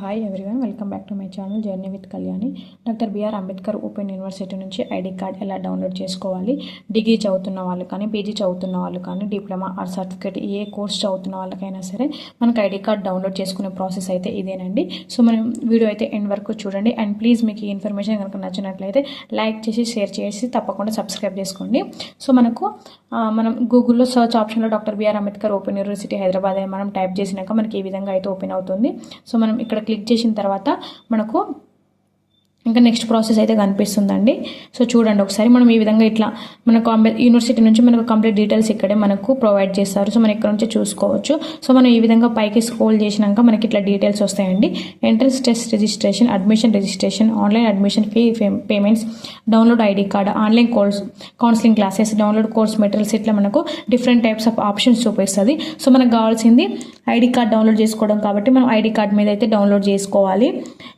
Hi everyone welcome back to my channel journey with Kalyani doctor B R Ambedkar open university నుంచి ID card ఎలా download చేసుకోవాలి? Degree చదువుతున్న వాళ్ళు కానీ PG చదువుతున్న వాళ్ళు కానీ డిప్లొమా ఆర్ సర్టిఫికేట్ ఏ కోర్స్ చదువుతున్న వాళ్ళకైనా సరే మనకు ఐడి కార్డ్ డౌన్లోడ్ చేసుకునే ప్రాసెస్ అయితే ఇదేనండి. సో మనం వీడియో అయితే ఎండ్ వరకు చూడండి. అండ్ ప్లీజ్ మీకు ఈ ఇన్ఫర్మేషన్ కనుక నచ్చినట్లయితే లైక్ చేసి షేర్ చేసి తప్పకుండా సబ్స్క్రైబ్ చేసుకోండి. సో మనకు మనం గూగుల్లో సర్చ్ ఆప్షన్లో doctor B R Ambedkar open university Hyderabad అని మనం టైప్ చేసినాక మనకి ఈ విధంగా అయితే ఓపెన్ అవుతుంది. సో మనం ఇక్కడ క్లిక్ చేసిన తర్వాత మనకు ఇంకా నెక్స్ట్ ప్రాసెస్ అయితే కనిపిస్తుందండి. సో చూడండి ఒకసారి మనం ఈ విధంగా ఇట్లా మనకు యూనివర్సిటీ నుంచి మనకు కంప్లీట్ డీటెయిల్స్ ఇక్కడే మనకు ప్రొవైడ్ చేస్తారు. సో మనం ఇక్కడ నుంచి చూసుకోవచ్చు. సో మనం ఈ విధంగా పైకి స్క్రోల్ చేసినాక మనకి ఇట్లా డీటెయిల్స్ వస్తాయండి. Entrance test registration admission registration online admission fee payments download ID card online course counselling classes download course materials ఇట్లా మనకు డిఫరెంట్ టైప్స్ ఆఫ్ ఆప్షన్స్ చూపిస్తుంది. సో మనకు కావాల్సింది ఐడి కార్డ్ డౌన్లోడ్ చేసుకోవడం కాబట్టి మనం ఐడి కార్డ్ మీద అయితే డౌన్లోడ్ చేసుకోవాలి.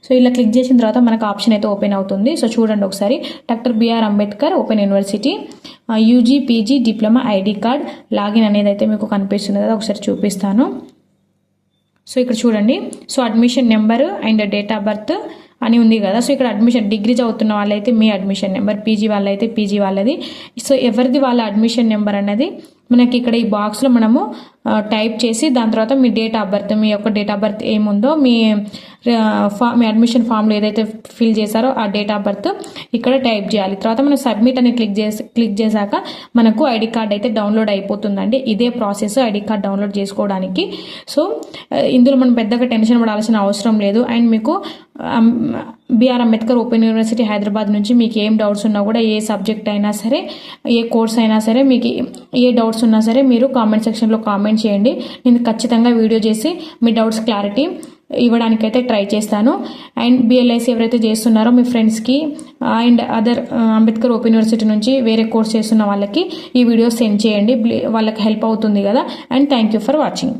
సో ఇలా క్లిక్ చేసిన తర్వాత మనకు ఆప్షన్ అయితే ఓపెన్ అవుతుంది. సో చూడండి ఒకసారి. Doctor B R Ambedkar open university UG PG diploma ID card login అనేది అయితే మీకు కనిపిస్తుంది. కదా ఒకసారి చూపిస్తాను. సో ఇక్కడ చూడండి. So admission number and date of birth అని ఉంది కదా. సో ఇక్కడ అడ్మిషన్ డిగ్రీ చదువుతున్న వాళ్ళైతే మీ అడ్మిషన్ నెంబర్ పీజీ వాళ్ళైతే పీజీ వాళ్ళది. సో ఎవరిది వాళ్ళ అడ్మిషన్ నెంబర్ అనేది మనకి ఇక్కడ ఈ బాక్స్లో మనము టైప్ చేసి దాని తర్వాత మీ డేట్ ఆఫ్ బర్త్ మీ యొక్క డేట్ ఆఫ్ బర్త్ ఏముందో మీ ఫా మీ అడ్మిషన్ ఫామ్లో ఏదైతే ఫిల్ చేశారో ఆ డేట్ ఆఫ్ బర్త్ ఇక్కడ టైప్ చేయాలి. తర్వాత మనం సబ్మిట్ అని క్లిక్ చేసి క్లిక్ చేశాక మనకు ఐడి కార్డ్ అయితే డౌన్లోడ్ అయిపోతుందండి. ఇదే ప్రాసెస్ ఐడి కార్డ్ డౌన్లోడ్ చేసుకోవడానికి. సో ఇందులో మనం పెద్దగా టెన్షన్ పడాల్సిన అవసరం లేదు. అండ్ మీకు B R Ambedkar open university Hyderabad నుంచి మీకు ఏం డౌట్స్ ఉన్నా కూడా ఏ సబ్జెక్ట్ అయినా సరే ఏ కోర్స్ అయినా సరే మీకు ఏ డౌట్స్ ఉన్నా సరే మీరు కామెంట్ సెక్షన్లో కామెంట్ చేయండి. నేను ఖచ్చితంగా వీడియో చేసి మీ డౌట్స్ క్లారిటీ ఇవ్వడానికైతే ట్రై చేస్తాను. And B L I C ఎవరైతే చేస్తున్నారో మీ ఫ్రెండ్స్కి and other Ambedkar open university నుంచి వేరే కోర్స్ చేస్తున్న వాళ్ళకి ఈ వీడియో సెండ్ చేయండి. వాళ్ళకి హెల్ప్ అవుతుంది కదా. And thank you for watching.